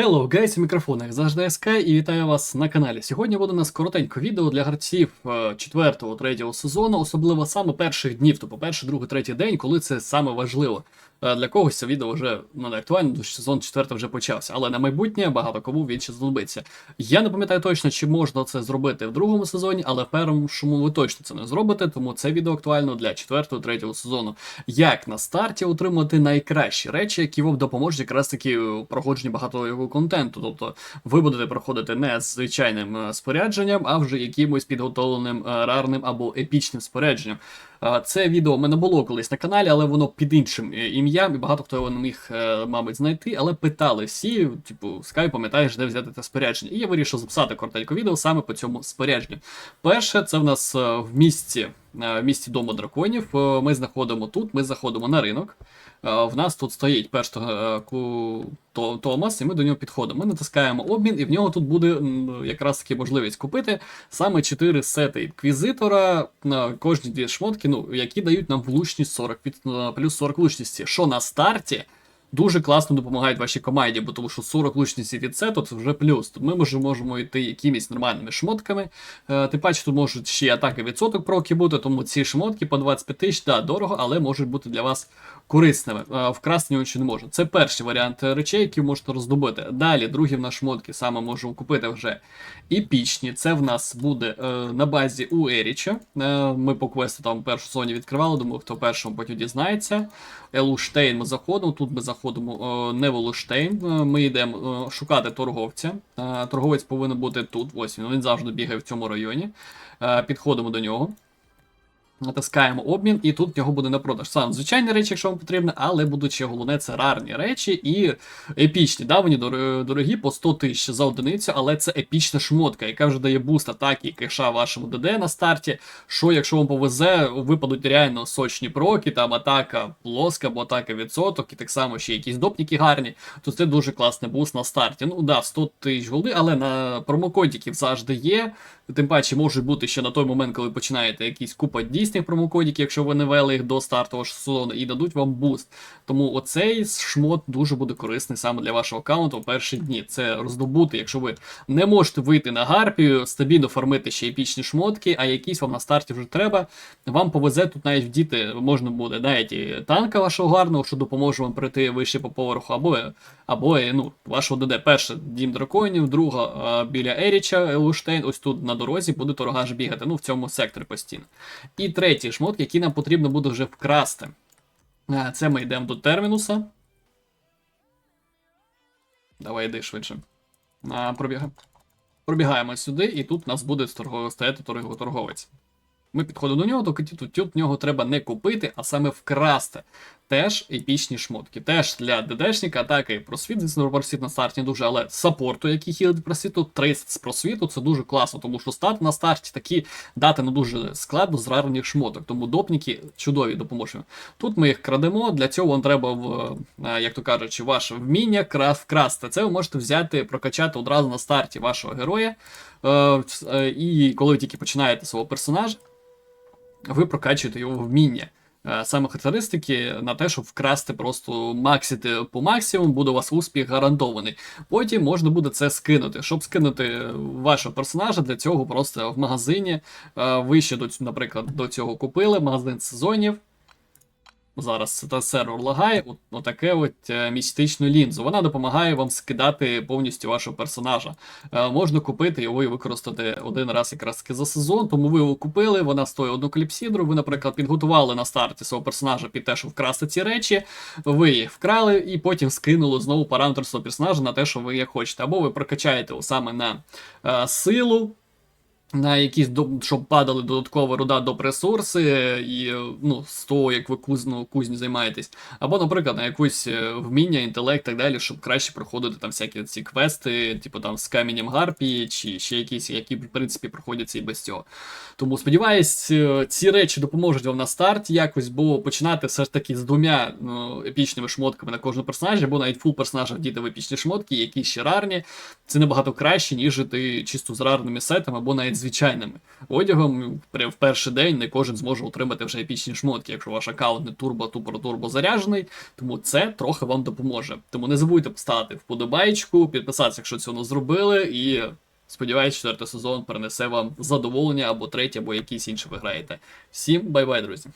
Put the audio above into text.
Hello, guys, у мікрофонах завжди СК і вітаю вас на каналі. Сьогодні буде у нас коротеньке відео для гравців 4-3 сезону, особливо саме перших днів, тобто перший, другий, третій день, коли це саме важливо. Е, Для когось це відео вже ну, не актуально, тому що сезон 4 вже почався, але на майбутнє багато кому він ще знадобиться. Я не пам'ятаю точно, чи можна це зробити в другому сезоні, але в першому ви точно це не зробите, тому це відео актуально для 4-3 сезону. Як на старті отримати найкращі речі, які вам допоможуть якраз таки у проходженні багато контенту. Тобто ви будете проходити не з звичайним е, спорядженням, а вже якимось підготовленим е, рарним або епічним спорядженням. Це відео в мене було колись на каналі, але воно під іншим е, ім'ям, і багато хто його не міг, мабуть, знайти. Але питали всі, типу, Скай, пам'ятаєш, де взяти це спорядження. І я вирішив записати коротеньке відео саме по цьому спорядженню. Перше, це в нас е, в місті, е, в місті Дому драконів. Е, Ми знаходимо тут, ми заходимо на ринок. Е, В нас тут стоїть перший е, Томас, і ми до нього підходимо. Ми натискаємо обмін, і в нього тут буде якраз таки можливість купити саме 4 сети інквізитора на кожні дві шмотки, ну, які дають нам влучність 40, е, плюс 40 влучності. Що на старті дуже класно допомагають вашій команді, бо тому що 40 влучності від сету це вже плюс. Тут ми може, можемо йти якимись нормальними шмотками. Е, тим паче тут можуть ще атаки відсоток проки бути, тому ці шмотки по 25 тисяч, да, дорого, але можуть бути для вас корисними. Е, Вкрасти нічого не може. Це перший варіант речей, які можете роздобути. Далі, другі в нас шмотки саме можемо купити вже епічні. Це в нас буде е, на базі у Еріча. Е, ми по квесту там першу зоні відкривали, думаю, хто першим потім дізнається. Елуштейн ми заходимо. Тут ми заходимо е, не в Е, Ми йдемо е, шукати торговця. Е, торговець повинен бути тут. Ось він. Він завжди бігає в цьому районі. Е, підходимо до нього. Натискаємо обмін, і тут в нього буде на продаж. Саме звичайні речі, якщо вам потрібно, але будуть ще головне, це рарні речі і епічні. Да, вони дорогі по 100 тисяч за одиницю, але це епічна шмотка, яка вже дає буст атаки і кеша вашому ДД на старті. Що, якщо вам повезе, випадуть реально сочні проки, там атака плоска або атака відсоток, і так само ще якісь допніки гарні, то це дуже класний буст на старті. Ну да, 100 тисяч голди, але на промокодиків завжди є. Тим паче можуть бути ще на той момент, коли починаєте якісь купа дійсних промокодиків, якщо ви не вели їх до стартового сезону, і дадуть вам буст. Тому оцей шмот дуже буде корисний саме для вашого аккаунту в перші дні. Це роздобути, якщо ви не можете вийти на гарпію, стабільно фармити ще епічні шмотки, а якісь вам на старті вже треба. Вам повезе тут навіть вдіти можна буде навіть і танка вашого гарного, що допоможе вам прийти вище по поверху, або, або ну, вашого ДД. Перше дім драконів, друга біля Еріча Луштейн, ось тут на дорозі буде торгаш бігати, ну в цьому секторі постійно. І третій шмот, який нам потрібно буде вже вкрасти. Це ми йдемо до термінуса. Давай йди швидше. Пробіга... Пробігаємо сюди, і тут у нас буде стояти торговець. Ми підходимо до нього, тільки тут, тут нього треба не купити, а саме вкрасти. Теж епічні шмотки. Теж для ДДшника атаки просвіт, звісно, просвіт на старті не дуже, але саппорту, який хілить просвіту, 30 з просвіту, це дуже класно, тому що старт на старті такі дати не дуже складно з рарних шмоток. Тому допніки чудові допоможуть. Тут ми їх крадемо, для цього вам треба, в, е, як то кажучи, ваше вміння кра- вкрасти. Це ви можете взяти, прокачати одразу на старті вашого героя. Е, е, І коли ви тільки починаєте свого персонажа, ви прокачуєте його вміння. Е, Саме характеристики на те, щоб вкрасти просто максити по максимуму, буде у вас успіх гарантований. Потім можна буде це скинути. Щоб скинути вашого персонажа, для цього просто в магазині е, ви ще наприклад, до цього купили магазин сезонів. Зараз та сервер лагає, от, отаке от е, містичну лінзу. Вона допомагає вам скидати повністю вашого персонажа. Е, можна купити його і використати один раз якраз за сезон, тому ви його купили, вона стоїть одну кліпсідру. Ви, наприклад, підготували на старті свого персонажа під те, щоб вкрасти ці речі, ви їх вкрали і потім скинули знову параметр свого персонажа на те, що ви як хочете. Або ви прокачаєте його саме на е, силу. На якісь щоб падали додаткова руда до ресурси, і ну, з того, як ви кузну, кузню займаєтесь. Або, наприклад, на якусь е, вміння, інтелект так далі, щоб краще проходити там всякі ці квести, типу там з каменем гарпії, чи ще якісь, які, в принципі, проходяться і без цього. Тому сподіваюсь, е, ці речі допоможуть вам на старті якось, бо починати все ж таки з двома ну, епічними шмотками на кожного персонажа, або навіть фул персонажа вдіти в епічні шмотки, які ще рарні. Це набагато краще, ніж ти чисто з рарними сетами, або навіть звичайними одягом. В перший день не кожен зможе отримати вже епічні шмотки, якщо ваш аккаунт не турбо тупо турбо заряджений. Тому це трохи вам допоможе. Тому не забудьте поставити вподобайку, підписатися, якщо цього не зробили, і сподіваюсь, четвертий сезон принесе вам задоволення або третій, або якийсь інший ви граєте. Всім бай-бай, друзі!